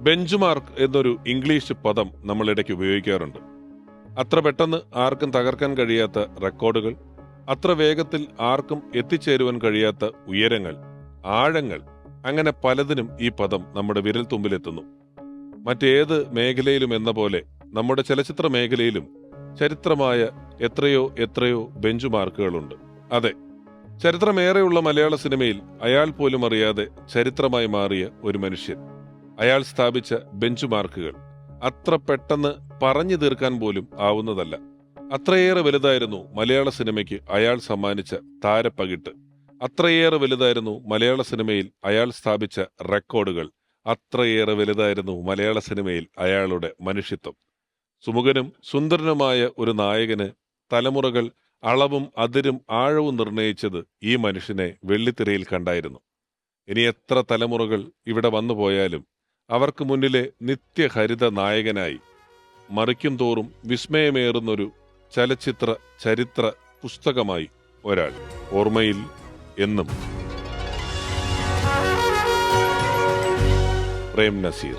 Bench mark എന്നൊരു English പദം നമ്മളിടയ്ക്ക് ഉപയോഗിക്കാറുണ്ട്. അത്ര പെട്ടെന്ന് ആർക്കും തകർക്കാൻ കഴിയാത്ത റെക്കോർഡുകൾ അത്ര വേഗത്തിൽ ആർക്കും എത്തിച്ചേരുവാൻ കഴിയാത്ത ഉയരങ്ങൾ ആഴങ്ങൾ അങ്ങനെ പലതിനും ഈ പദം നമ്മുടെ വിരൽ തുമ്പിലെത്തുന്നു. മറ്റേത് മേഖലയിലും എന്ന പോലെ നമ്മുടെ ചലച്ചിത്ര മേഖലയിലും ചരിത്രമായ എത്രയോ എത്രയോ ബെഞ്ച് മാർക്കുകളുണ്ട് അതെ ചരിത്രമേറെയുള്ള മലയാള സിനിമയിൽ അയാൾ പോലും അറിയാതെ ചരിത്രമായി മാറിയ ഒരു മനുഷ്യൻ. അയാൾ സ്ഥാപിച്ച ബെഞ്ച് മാർക്കുകൾ അത്ര പെട്ടെന്ന് പറഞ്ഞു തീർക്കാൻ പോലും ആവുന്നതല്ല. അത്രയേറെ വലുതായിരുന്നു മലയാള സിനിമയ്ക്ക് അയാൾ സമ്മാനിച്ച താരപ്പകിട്ട്. അത്രയേറെ വലുതായിരുന്നു മലയാള സിനിമയിൽ അയാൾ സ്ഥാപിച്ച റെക്കോർഡുകൾ. അത്രയേറെ വലുതായിരുന്നു മലയാള സിനിമയിൽ അയാളുടെ മനുഷ്യത്വം. സുമുഖനും സുന്ദരനുമായ ഒരു നായകന് തലമുറകൾ അളവും അതിരും ആഴവും നിർണയിച്ചത് ഈ മനുഷ്യനെ വെള്ളിത്തിരയിൽ കണ്ടായിരുന്നു. ഇനി എത്ര തലമുറകൾ ഇവിടെ വന്നു പോയാലും അവർക്ക് മുന്നിലെ നിത്യഹരിത നായകനായി മറിക്കും തോറും വിസ്മയമേറുന്നൊരു ചലച്ചിത്ര ചരിത്ര പുസ്തകമായി ഒരാൾ. ഓർമ്മയിൽ എന്നും. പ്രേം നസീർ.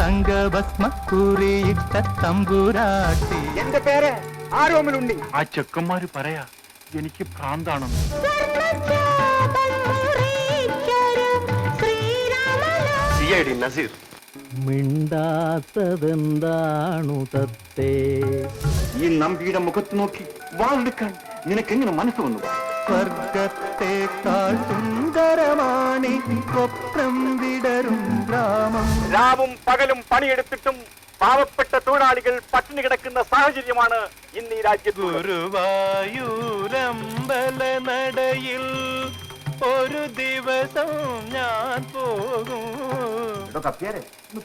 തങ്കഭസ്മക്കുറിയിട്ട തമ്പുരാട്ടി. എന്റെ പേര് ആരോമിലുണ്ടി ആ ചെക്കന്മാര് പറയാ എനിക്ക് ഭ്രാന്താണെന്ന്. നസീർ. മിണ്ടാത്തതെന്താണു തത്തേ? ഈ നമ്പിയുടെ മുഖത്ത് നോക്കി വാളെടുക്കാൻ നിനക്കെങ്ങനെ മനസ്സ് വന്നു? സ്വർഗത്തെ സുന്ദരമാണി സ്വപ്നം വിടരും ഗ്രാമം. രാവും പകലും പണിയെടുത്തിട്ടും പാവപ്പെട്ട തൊഴിലാളികൾ പട്ടിണി കിടക്കുന്ന സാഹചര്യമാണ് ഇന്ന് ഈ രാജ്യത്ത് ഗുരുവായൂരമ്പല നടയിൽ ഒരു ദിവസം ഞാൻ പോകും.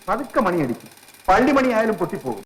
പതുക്കെ മണിയടിക്കും. പള്ളി മണിയായാലും പൊട്ടിപ്പോകും.